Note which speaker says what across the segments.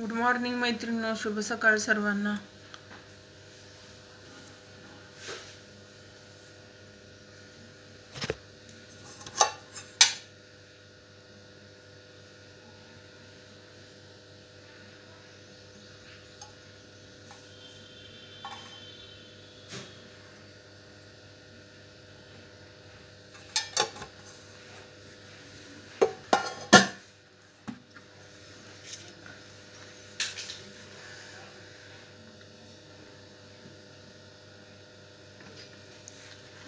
Speaker 1: Good morning मैत्रिणी शुभ सकाळ सर्वांना.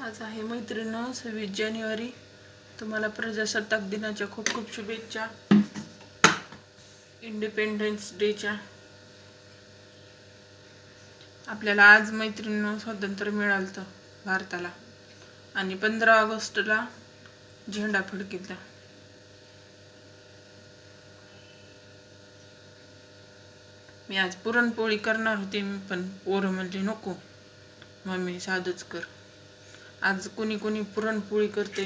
Speaker 1: आज आहे मैत्रिणं सव्वीस जानेवारी. तुम्हाला प्रजासत्ताक दिनाच्या खूप खूप शुभेच्छा. इंडिपेंडन्स डेच्या आपल्याला आज मैत्रिणीनं स्वातंत्र्य मिळालं भारताला. आणि पंधरा ऑगस्टला झेंडा फडकितला मी आज पुरणपोळी करणार होते मी पण. पोरं म्हणजे नको. मम्मी साधूच कर. आज कोणी कोणी पुरणपोळी करते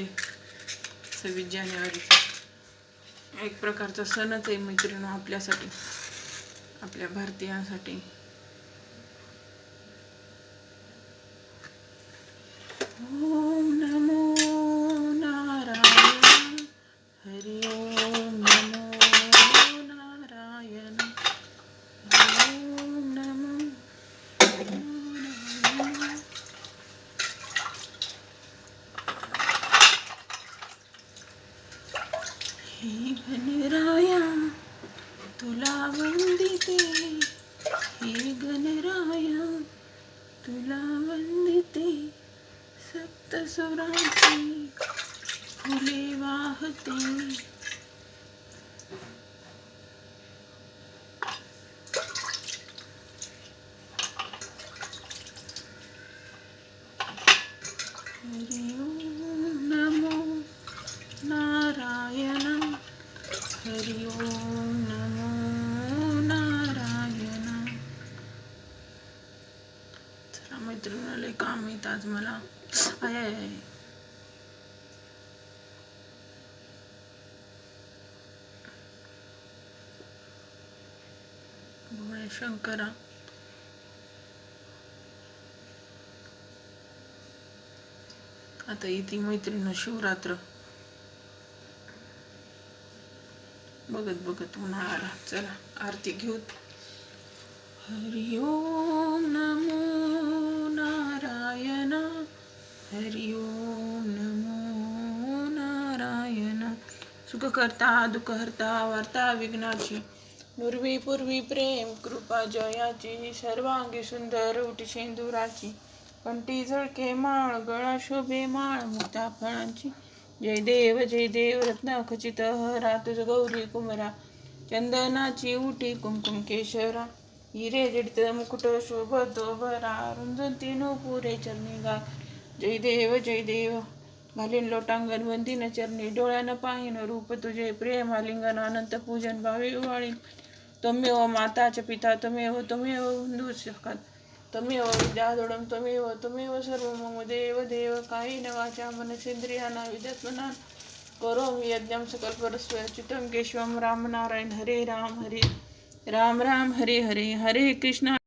Speaker 1: सव्वीस जानेवारीचा. एक प्रकारचा सणच आहे मैत्रिणी आपल्यासाठी आपल्या भारतीयांसाठी. ओम नमो नारायण हरि ओम नमो नारायण ओम नमो नारायण हे गणराया तुला वंदिते. हे गणराया तुला वंदिते. सप्तसुराची फुले वाहते. हरि काम येत आज मला आय आय आय. भोळे शंकरा आता येते मैत्रीण शिवरात्र बघत बघत उन्हाळा चला आरती घेऊत हरि ओम नमो सुखकर्ता करता वार्ता विघ्नाची. पूर्वी पूर्वी प्रेम कृपा जयाची सर्वांगी सुंदर उटी शेंदुराची. कंटी झळके माळ गळा शोभे माळ मुक्ता फळांची. जय देव जय देव रत्न खचित हरा तुझ गौरी कुमरा. चंदनाची उटी कुमकुम केशरा. हिरे जडित मुकुट शोभतो भरा रुंजती पुरे चरणी गा जय देव जय देव. घालीन लोटांगण वंदिन चरणी डोळ्यानं पाहिन रूप तुझे प्रेम आलिंगन अनंत पूजन भावे वाळीन तुम्ही व माताच पिता त्वमेव त्वमेव बंधू शकत त्वमेव व त्वमेव त्वमेव सर्व मम देव देव काही न वाचा मनसेंद्रियाना विद्यात्मना करोमि यज्ञं सकल परस्पर चितम केशवम राम नारायण हरे राम हरे. राम राम हरे हरे हरे कृष्ण.